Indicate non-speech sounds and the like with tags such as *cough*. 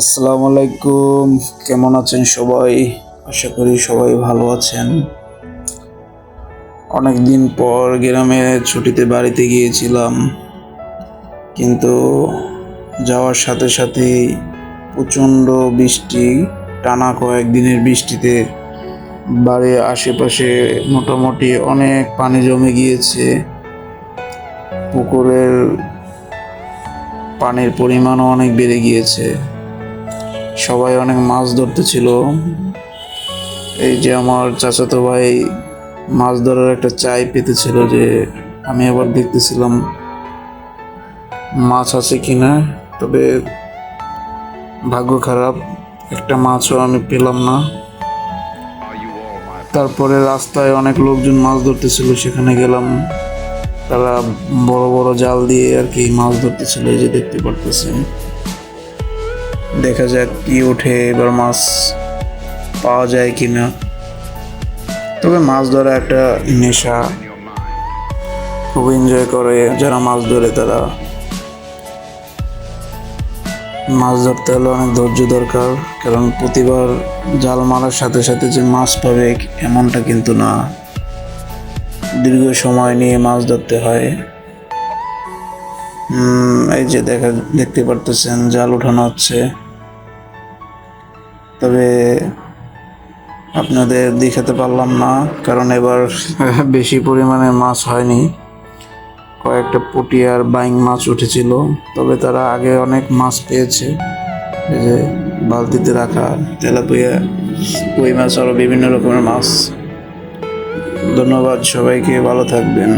আসসালামু আলাইকুম। কেমন আছেন সবাই? আশা করি সবাই ভালো আছেন। অনেক দিন পর গ্রামে ছুটিতে বাড়িতে গিয়েছিলাম। কিন্তু যাওয়ার সাথে সাথেই প্রচণ্ড বৃষ্টি, টানা কয়েকদিনের বৃষ্টিতে বাড়ির আশেপাশে মোটামুটি অনেক পানি জমে গিয়েছে। পুকুরের পানির পরিমাণও অনেক বেড়ে গিয়েছে। সবাই অনেক মাছ ধরতেছিল। এই যে আমার চাচাতো ভাই মাছ ধরার একটা চাই পেতেছিল যে আমি আবার দেখতেছিলাম মাছ আছে কিনা। তবে ভাগ্য খারাপ, একটা মাছও আমি পেলাম না। তারপরে রাস্তায় অনেক লোকজন মাছ ধরতেছিল, সেখানে গেলাম। তারা বড় বড় জাল দিয়ে আর কি মাছ ধরতেছিল, এই যে দেখতে পারতেছেন। দেখা যাক কি ওঠে, এবার মাছ পাওয়া যায় কিনা। তবে মাছ ধরা একটা নেশা। খুব এনজয় করে যারা মাছ ধরে তারা। মাছ ধরতে হলে অনেক ধৈর্য দরকার, কারণ প্রতিবার জাল মারার সাথে সাথে যে মাছ পাবে এমনটা কিন্তু না। দীর্ঘ সময় নিয়ে মাছ ধরতে হয়। এই যে দেখা, দেখতে পারতেছেন, জাল উঠানো হচ্ছে। তবে আপনাদের দেখাতে পারলাম না, কারণ এবার *laughs* বেশি পরিমাণে মাছ হয়নি। কয়েকটা পুঁটি আর বাইং মাছ উঠেছিল, তবে তারা আগে অনেক মাছ পেয়েছে। এই যে বালতিতে রাখা তেলাপিয়া, কই মাছ আরও বিভিন্ন রকমের মাছ। ধন্যবাদ সবাইকে, ভালো থাকবেন।